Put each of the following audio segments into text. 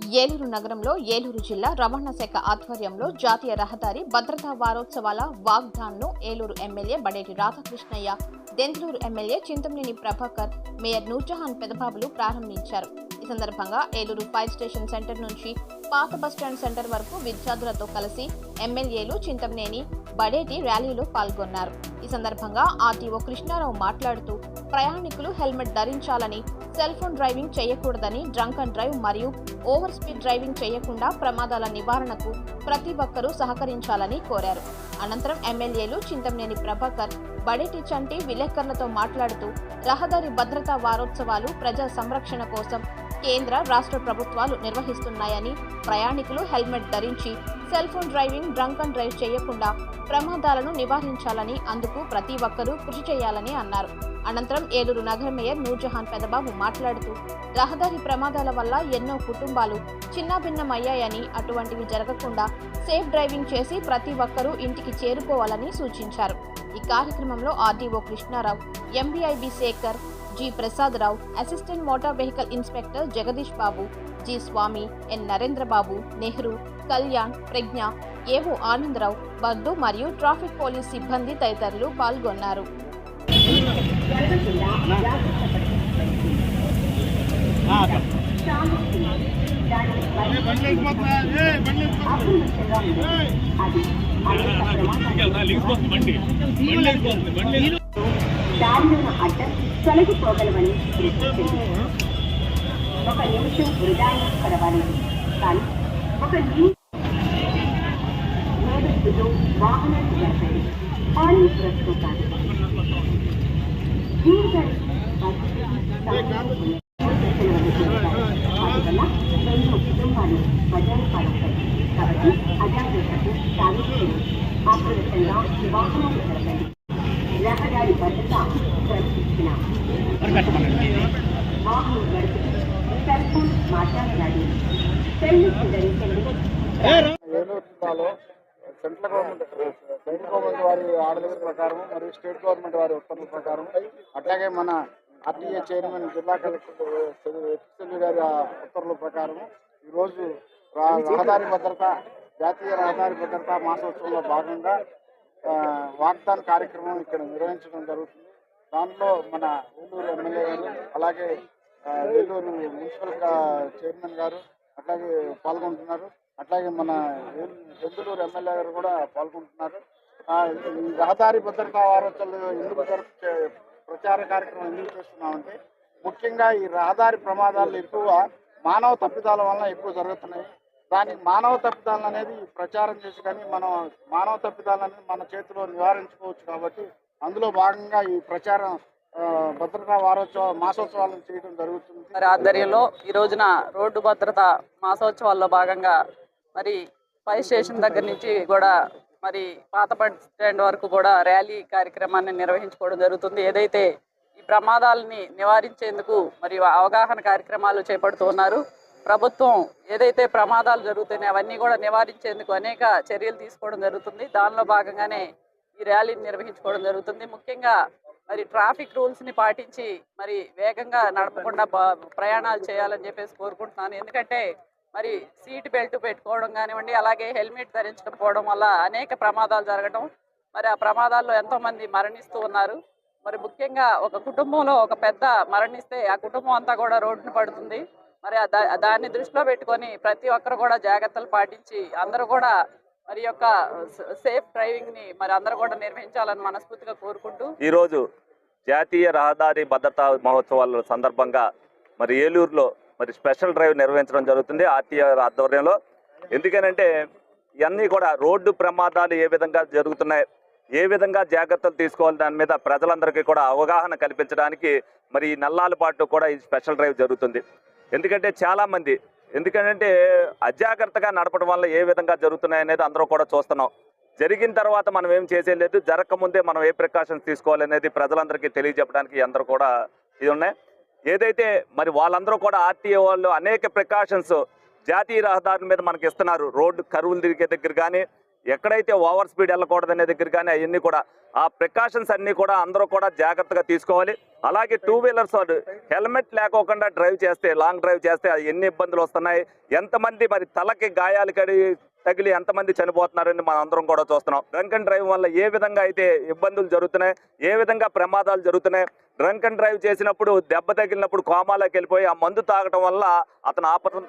ఏలూరు నగరంలో ఏలూరు జిల్లా రవాణా శాఖ ఆధ్వర్యంలో జాతీయ రహదారి భద్రతా వారోత్సవాల వాగ్దాన్ను Eluru MLA Badeti Radhakrishnaiah Denduluru MLA Chintamaneni Prabhakar mayor Noorjahan పెదబాబులు ప్రారంభించారు. ఈ సందర్భంగా ఏలూరు ఫైర్ స్టేషన్ సెంటర్ నుంచి పాత బస్టాండ్ సెంటర్ వరకు విద్యార్థులతో కలిసి ఎమ్మెల్యేలు చింతమనేని బడేటి ర్యాలీలో పాల్గొన్నారు. ఈ సందర్భంగా ఆర్టీఓ కృష్ణారావు మాట్లాడుతూ ప్రయాణికులు హెల్మెట్ ధరించాలని సెల్ ఫోన్ డ్రైవింగ్ చేయకూడదని డ్రంక్ అండ్ డ్రైవ్ మరియు ఓవర్ స్పీడ్ డ్రైవింగ్ చేయకుండా ప్రమాదాల నివారణకు ప్రతి ఒక్కరూ సహకరించాలని కోరారు. అనంతరం ఎమ్మెల్యేలు చింతమనేని ప్రభాకర్ బడేటి చంటి విలేకరులతో మాట్లాడుతూ రహదారి భద్రతా వారోత్సవాలు ప్రజా సంరక్షణ కోసం కేంద్ర రాష్ట్ర ప్రభుత్వాలు నిర్వహిస్తున్నాయని ప్రయాణికులు హెల్మెట్ ధరించి cell phone driving drunk and drive చేయకుండా ప్రమాదాలను నివారించాలని అందుకు ప్రతి ఒక్కరూ కృషి చేయాలని అన్నారు. అనంతరం ఏలూరు నగర మేయర్ నూర్జహాన్ పెదబాబు మాట్లాడుతూ రహదారి ప్రమాదాల వల్ల ఎన్నో కుటుంబాలు చిన్నాభిన్నమయ్యాయని అటువంటివి జరగకుండా సేఫ్ డ్రైవింగ్ చేసి ప్రతి ఒక్కరూ ఇంటికి చేరుకోవాలని సూచించారు. ఈ కార్యక్రమంలో RDO Krishnarao ఎంబీఐబి Shekhar G Prasadarao assistant motor vehicle inspector Jagadish Babu G Swamy N Narendrababu Nehru Kalyan Pragna AO Anandarao Baddu మరియు ట్రాఫిక్ పోలీస్ సిబ్బంది తదితరులు పాల్గొన్నారు. దారుణ అడ్డం తొలగిపోగలవని సూచించింది ఒక నిమిషం వృధాయినా పర్వాలేదు కానీ ఒక నిమిషం నేరుస్తుతో వాహనాన్ని జరిపేది ఆయిల్ ప్రస్తుతం కాదు జీవితాన్ని అందువల్ల ఎన్నో కుటుంబాలు బజారు పాలవుతాయి కాబట్టి అజాగ్రత్తకు సాధించండి అప్రదత్తంగా వాహనాలు జరపండి ఏలూరు జిల్లాలో సెంట్రల్ గవర్నమెంట్ సెంట్రల్ గవర్నమెంట్ వారి ఆర్డర్ ప్రకారం మరియు స్టేట్ గవర్నమెంట్ వారి ఉత్తర్వుల ప్రకారం అట్లాగే మన ఆర్టీఏ చైర్మన్ జిల్లా కలెక్టర్ ఎక్సెల్ గారి ఉత్తర్వుల ప్రకారం ఈరోజు రహదారి భద్రత జాతీయ రహదారి భద్రత మాసోత్సవంలో భాగంగా వాగ్దాన్ కార్యక్రమం ఇక్కడ నిర్వహించడం జరుగుతుంది. దాంట్లో మన ఏలూరు ఎమ్మెల్యే గారు అలాగే ఏలూరు మున్సిపల్ చైర్మన్ గారు అట్లాగే పాల్గొంటున్నారు. అట్లాగే మన ఎందులూరు ఎమ్మెల్యే గారు కూడా పాల్గొంటున్నారు. ఈ రహదారి భద్రతా వారోత్సవాలు ఎందుకు జరుపు ప్రచార కార్యక్రమం ఎందుకు చేస్తున్నామంటే ముఖ్యంగా ఈ రహదారి ప్రమాదాలు ఎక్కువ మానవ తప్పిదాల వలన ఎక్కువ జరుగుతున్నాయి. దానికి మానవ తప్పిదాలు అనేది ప్రచారం చేసి కానీ మనం మానవ తప్పిదాలు అనేది మన చేతిలో నివారించుకోవచ్చు కాబట్టి అందులో భాగంగా ఈ ప్రచారం భద్రతా వారోత్సవ మాసోత్సవాలను చేయడం జరుగుతుంది. మరి ఆధ్వర్యంలో ఈ రోజున రోడ్డు భద్రత మాసోత్సవాల్లో భాగంగా మరి ఫైర్ స్టేషన్ దగ్గర నుంచి కూడా మరి పాత బస్ స్టాండ్ వరకు కూడా ర్యాలీ కార్యక్రమాన్ని నిర్వహించుకోవడం జరుగుతుంది. ఏదైతే ఈ ప్రమాదాలని నివారించేందుకు మరి అవగాహన కార్యక్రమాలు చేపడుతూ ఉన్నారు ప్రభుత్వం ఏదైతే ప్రమాదాలు జరుగుతున్నాయి అవన్నీ కూడా నివారించేందుకు అనేక చర్యలు తీసుకోవడం జరుగుతుంది. దానిలో భాగంగానే ఈ ర్యాలీని నిర్వహించుకోవడం జరుగుతుంది. ముఖ్యంగా మరి ట్రాఫిక్ రూల్స్ని పాటించి మరి వేగంగా నడపకుండా ప్రయాణాలు చేయాలని చెప్పేసి కోరుకుంటున్నాను. ఎందుకంటే మరి సీట్ బెల్ట్ పెట్టుకోవడం కానివ్వండి అలాగే హెల్మెట్ ధరించకపోవడం వల్ల అనేక ప్రమాదాలు జరగడం మరి ఆ ప్రమాదాల్లో ఎంతోమంది మరణిస్తూ ఉన్నారు. మరి ముఖ్యంగా ఒక కుటుంబంలో ఒక పెద్ద మరణిస్తే ఆ కుటుంబం అంతా కూడా రోడ్డున పడుతుంది. మరి దా- దాన్ని దృష్టిలో పెట్టుకొని ప్రతి ఒక్కరు కూడా జాగ్రత్తలు పాటించి అందరూ కూడా మరి యొక్క సేఫ్ డ్రైవింగ్ని మరి అందరూ కూడా నిర్వహించాలని మనస్ఫూర్తిగా కోరుకుంటూ ఈరోజు జాతీయ రహదారి భద్రతా మహోత్సవాల సందర్భంగా మరి ఏలూరులో మరి స్పెషల్ డ్రైవ్ నిర్వహించడం జరుగుతుంది ఆర్టీఆర్ ఆధ్వర్యంలో. ఎందుకనంటే ఇవన్నీ కూడా రోడ్డు ప్రమాదాలు ఏ విధంగా జరుగుతున్నాయి ఏ విధంగా జాగ్రత్తలు తీసుకోవాలి దాని మీద ప్రజలందరికీ కూడా అవగాహన కల్పించడానికి మరి ఈ నల్లాల పాటు కూడా ఈ స్పెషల్ డ్రైవ్ జరుగుతుంది. ఎందుకంటే చాలామంది ఎందుకంటే అజాగ్రత్తగా నడపడం వల్ల ఏ విధంగా జరుగుతున్నాయి అనేది అందరూ కూడా చూస్తున్నాం. జరిగిన తర్వాత మనం ఏం చేసేది జరగకముందే మనం ఏ ప్రికాషన్స్ తీసుకోవాలనేది ప్రజలందరికీ తెలియజెప్పడానికి అందరూ కూడా ఇది ఉన్నాయి. ఏదైతే మరి వాళ్ళందరూ కూడా ఆర్టీఏ వాళ్ళు అనేక ప్రికాషన్స్ జాతీయ రహదారుల మీద మనకి ఇస్తున్నారు. రోడ్డు కరువులు తిరిగే దగ్గర కానీ ఎక్కడైతే ఓవర్ స్పీడ్ వెళ్ళకూడదనే దగ్గర కానీ అవన్నీ కూడా ఆ ప్రికాషన్స్ అన్నీ కూడా అందరూ కూడా జాగ్రత్తగా తీసుకోవాలి. అలాగే టూ వీలర్స్ హెల్మెట్ లేకోకుండా డ్రైవ్ చేస్తే లాంగ్ డ్రైవ్ చేస్తే ఎన్ని ఇబ్బందులు వస్తున్నాయి ఎంతమంది మరి తలకి గాయాలు కడి తగిలి ఎంతమంది చనిపోతున్నారని మనం అందరం కూడా చూస్తున్నాం. డ్రంక్ అండ్ డ్రైవ్ వల్ల ఏ విధంగా అయితే ఇబ్బందులు జరుగుతున్నాయి ఏ విధంగా ప్రమాదాలు జరుగుతున్నాయి డ్రంక్ అండ్ డ్రైవ్ చేసినప్పుడు దెబ్బ తగిలినప్పుడు కోమాలోకి వెళ్ళిపోయి ఆ మందు తాగటం వల్ల అతను ఆపద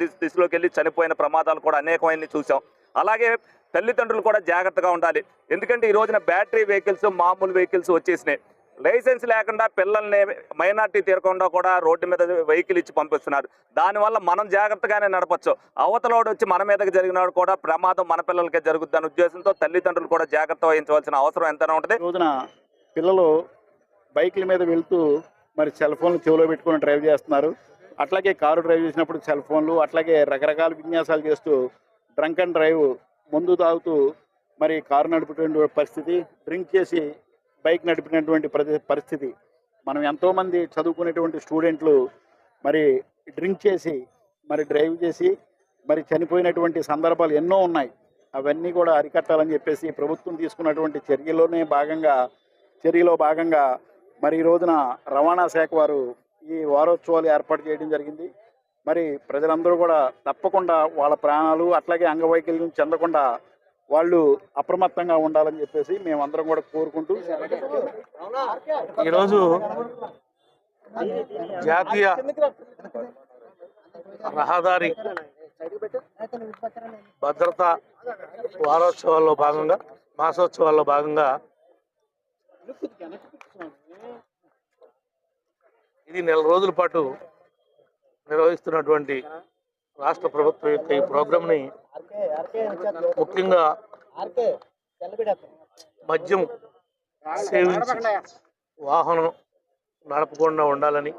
దిశ దిశలోకి వెళ్ళి చనిపోయిన ప్రమాదాలు కూడా అనేకమైనవి చూసాం. అలాగే తల్లిదండ్రులు కూడా జాగ్రత్తగా ఉండాలి. ఎందుకంటే ఈ రోజున బ్యాటరీ వెహికల్స్ మామూలు వెహికల్స్ వచ్చేసినాయి. లైసెన్స్ లేకుండా పిల్లల్ని మైనార్టీ తీరకుండా కూడా రోడ్డు మీద వెహికల్ ఇచ్చి పంపిస్తున్నారు. దానివల్ల మనం జాగ్రత్తగానే నడపచ్చు. అవతలోడు వచ్చి మన మీదకి జరిగినాడు కూడా ప్రమాదం మన పిల్లలకే జరుగుతుందన్న ఉద్దేశంతో తల్లిదండ్రులు కూడా జాగ్రత్త వహించవలసిన అవసరం ఎంతైనా ఉంటుంది. రోజున పిల్లలు బైక్ల మీద వెళ్తూ మరి సెల్ ఫోన్లు చెవిలో పెట్టుకొని డ్రైవ్ చేస్తున్నారు. అట్లాగే కారు డ్రైవ్ చేసినప్పుడు సెల్ ఫోన్లు అట్లాగే రకరకాల విన్యాసాలు చేస్తూ డ్రంక్ అండ్ డ్రైవ్ ముందు తాగుతూ మరి కారు నడిపేటువంటి పరిస్థితి డ్రింక్ చేసి బైక్ నడిపినటువంటి పరిస్థితి. మనం ఎంతోమంది చదువుకునేటువంటి స్టూడెంట్లు మరి డ్రింక్ చేసి మరి డ్రైవ్ చేసి మరి చనిపోయినటువంటి సందర్భాలు ఎన్నో ఉన్నాయి. అవన్నీ కూడా అరికట్టాలని చెప్పేసి ప్రభుత్వం తీసుకున్నటువంటి చర్యలోనే భాగంగా చర్యలో భాగంగా మరి ఈ రోజున రవాణా శాఖ వారు ఈ వారోత్సవాలు ఏర్పాటు చేయడం జరిగింది. మరి ప్రజలందరూ కూడా తప్పకుండా వాళ్ళ ప్రాణాలు అట్లాగే అంగవైకల్యం చెందకుండా వాళ్ళు అప్రమత్తంగా ఉండాలని చెప్పేసి మేమందరం కూడా కోరుకుంటూ ఈరోజు జాతీయ రహదారి భద్రతా వారోత్సవాల్లో భాగంగా మాసోత్సవాల్లో భాగంగా ఇది నెల రోజుల పాటు నిర్వహిస్తున్నటువంటి రాష్ట్ర ప్రభుత్వం యొక్క ఈ ప్రోగ్రాంని ముఖ్యంగా మద్యం సేవించి వాహనం నడపకుండా ఉండాలని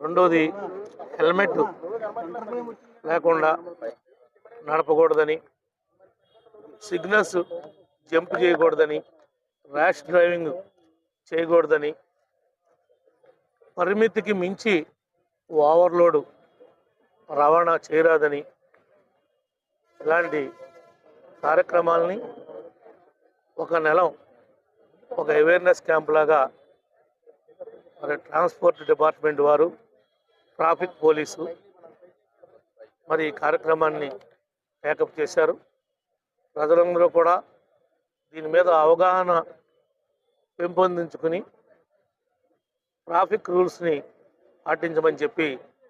రెండోది హెల్మెట్ లేకుండా నడపకూడదని సిగ్నల్స్ జంప్ చేయకూడదని ర్యాష్ డ్రైవింగ్ చేయకూడదని పరిమితికి మించి ఓవర్లోడ్ రవాణా చేయరాదని ఇలాంటి కార్యక్రమాలని ఒక నెల ఒక అవేర్నెస్ క్యాంప్ లాగా మరి ట్రాన్స్పోర్ట్ డిపార్ట్మెంట్ వారు ట్రాఫిక్ పోలీసు మరి ఈ కార్యక్రమాన్ని టేకప్ చేశారు. ప్రజలందరూ కూడా దీని మీద అవగాహన పెంపొందించుకుని ట్రాఫిక్ రూల్స్ని పాటించమని చెప్పి